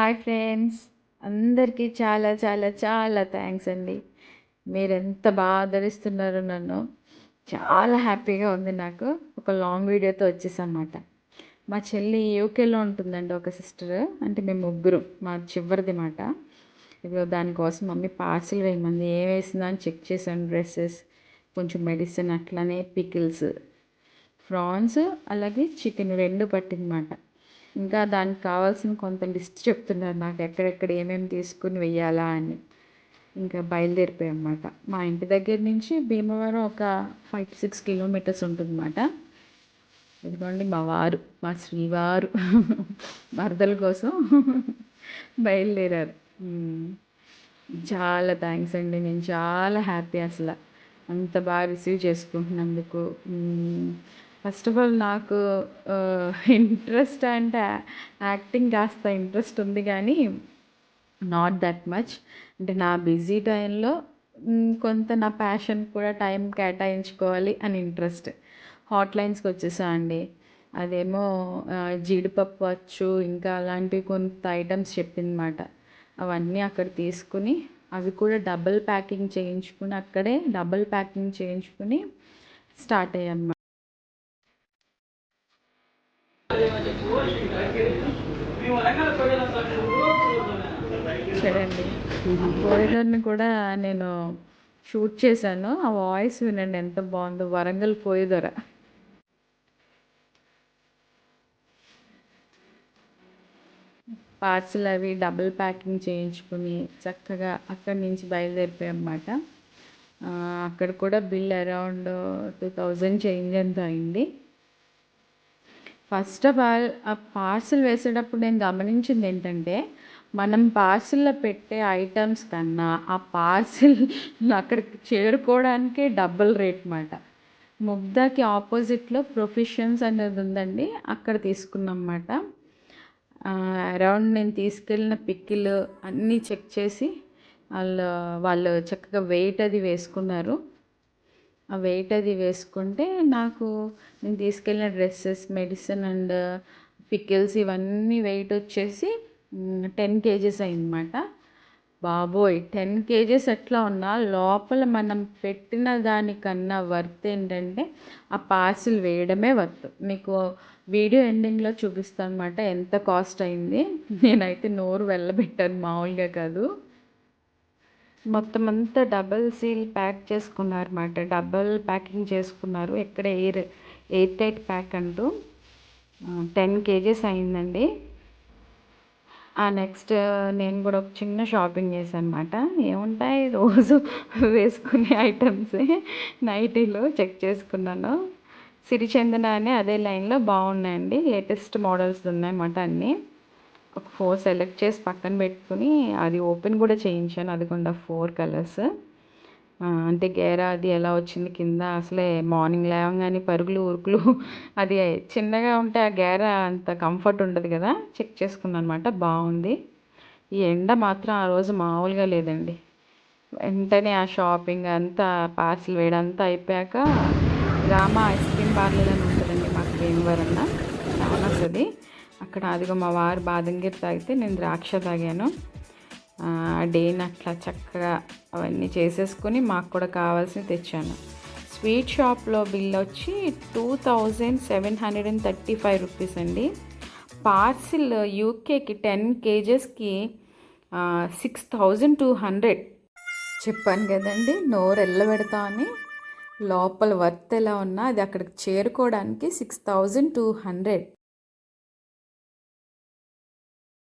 Hi friends. అందరికీ చాలా చాలా చాలా థ్యాంక్స్ అండి. మీరు ఎంత బాగా ఆదరిస్తున్నారో నన్ను. చాలా హ్యాపీగా ఉంది నాకు. ఒక లాంగ్ వీడియోతో వచ్చేసన్నమాట. మా చెల్లి యూకేలో ఉంటుందండి ఒక సిస్టర్. అంటే మేము ముగ్గురు. మా చివరిది మాట. ఇప్పుడు దానికోసం మమ్మీ పార్సిల్ వేయమంది ఏం వేసిందని అని చెక్ చేశాను. డ్రెస్సెస్ కొంచెం మెడిసిన్ అట్లానే పికిల్స్ ప్రాన్స్ అలాగే చికెన్ రెండు పట్టిందన్నమాట ఇంకా దానికి కావాల్సిన కొంత లిస్ట్ చెప్తున్నారు నాకు ఎక్కడెక్కడ ఏమేమి తీసుకుని వెయ్యాలా అని. ఇంకా బయలుదేరిపోయాం అన్నమాట మా ఇంటి దగ్గర నుంచి భీమవరం ఒక ఫైవ్ సిక్స్ కిలోమీటర్స్ ఉంటుందన్నమాట. ఇదిగోండి మా వారు మా శ్రీవారు వరదల కోసం బయలుదేరారు. చాలా థ్యాంక్స్ అండి. నేను చాలా హ్యాపీ అసలు. అంత బాగా రిసీవ్ చేసుకుంటున్నందుకు. ఫస్ట్ ఆఫ్ ఆల్ నాకు ఇంట్రెస్ట్ అంటే యాక్టింగ్ కాస్త ఇంట్రెస్ట్ ఉంది కానీ నాట్ దట్ మచ్. అంటే నా బిజీ టైంలో కొంత నా ప్యాషన్ కూడా టైం కేటాయించుకోవాలి అని ఇంట్రెస్ట్. హాట్ లైన్స్కి వచ్చేసా అండి. అదేమో జీడిపప్పు వచ్చు ఇంకా అలాంటివి కొంత ఐటమ్స్ చెప్పిందన్నమాట. అవన్నీ అక్కడ తీసుకుని అవి కూడా డబుల్ ప్యాకింగ్ చేయించుకుని అక్కడే డబుల్ ప్యాకింగ్ చేయించుకుని స్టార్ట్ అయ్యాను. చూడండి కోరిడర్ని కూడా నేను షూట్ చేశాను. ఆ వాయిస్ వినండి ఎంత బాగుందో. వరంగల్ పోయేదొర పార్సిల్ అవి డబుల్ ప్యాకింగ్ చేయించుకుని చక్కగా అక్కడి నుంచి బయలుదేరిపోయామన్నమాట. అక్కడ కూడా bill around two thousand change ఎంత అయింది. ఫస్ట్ ఆఫ్ ఆల్ ఆ పార్సల్ వేసేటప్పుడు నేను గమనించింది ఏంటంటే మనం పార్సిల్లో పెట్టే ఐటమ్స్ కన్నా ఆ పార్సిల్ అక్కడికి చేరుకోవడానికే డబుల్ రేట్ మాట. ముగ్ధాకి ఆపోజిట్లో ప్రొఫెషన్స్ అనేది ఉందండి అక్కడ తీసుకున్నాం అన్నమాట అరౌండ్ నేను తీసుకెళ్ళిన పిక్కిలు అన్నీ చెక్ చేసి వాళ్ళు వాళ్ళు చక్కగా వెయిట్ అది వేసుకున్నారు. ఆ వెయిట్ అది వేసుకుంటే నాకు నేను తీసుకెళ్ళిన డ్రెస్సెస్ మెడిసిన్ అండ్ పికిల్స్ ఇవన్నీ వెయిట్ వచ్చేసి టెన్ కేజెస్ అయిందన్నమాట. బాబోయ్ టెన్ కేజెస్ ఎట్లా ఉన్నా లోపల మనం పెట్టిన దానికన్నా వర్త్ ఏంటంటే ఆ పార్సిల్ వేయడమే వర్త్. మీకు వీడియో ఎండింగ్లో చూపిస్తాను అనమాట ఎంత కాస్ట్ అయింది. నేనైతే నోరు వెళ్ళబెట్టాను మామూలుగా కాదు. మొత్తం అంతా డబల్ సీల్ ప్యాక్ చేసుకున్నారు అనమాట డబల్ ప్యాకింగ్ చేసుకున్నారు. ఎక్కడ ఎయిర్ ఎయిర్ టైట్ ప్యాక్ అంటూ. టెన్ కేజెస్ అయిందండి. నెక్స్ట్ నేను కూడా ఒక చిన్న షాపింగ్ చేశాను అనమాట ఏముంటాయి? రోజు వేసుకునే ఐటమ్స్ నైటీలో చెక్ చేసుకున్నాను. సిరిచందన అనే అదే లైన్లో బాగున్నాయండి. లేటెస్ట్ మోడల్స్ ఉన్నాయన్నమాట అన్నీ. ఒక ఫోర్ సెలెక్ట్ చేసి పక్కన పెట్టుకుని అది ఓపెన్ కూడా చేయించాను. అది కూడా ఫోర్ కలర్స్. అంటే గేరా అది ఎలా వచ్చింది కింద? అసలే మార్నింగ్ లేవగానే పరుగులు ఉరుకులు అది చిన్నగా ఉంటే ఆ గేరా అంత కంఫర్ట్ ఉండదు కదా? చెక్ చేసుకున్నాను అనమాట బాగుంది. ఈ ఎండ మాత్రం ఆ రోజు మామూలుగా లేదండి. వెంటనే ఆ షాపింగ్ అంతా పార్సిల్ వేయడం అంతా అయిపోయాక రామ ఐస్ క్రీమ్ పార్లర్ అని ఉంటుందండి మాకు భీమవరంలో చాలా అది. అక్కడ అదిగో మా వారు బాదంగిరి తాగితే నేను ద్రాక్ష తాగాను. డేని అట్లా చక్కగా అవన్నీ చేసేసుకొని మాకు కూడా కావాల్సింది తెచ్చాను. స్వీట్ షాప్లో బిల్ వచ్చి two thousand seven hundred and thirty five rupees అండి. పార్సిల్ యూకేకి టెన్ కేజెస్కి సిక్స్ థౌజండ్ టూ హండ్రెడ్. చెప్పాను కదండి నోరు ఎల్లబెడతా అని లోపల వర్త్ ఎలా ఉన్నా అది అక్కడికి చేరుకోవడానికి సిక్స్ థౌజండ్ టూ హండ్రెడ్.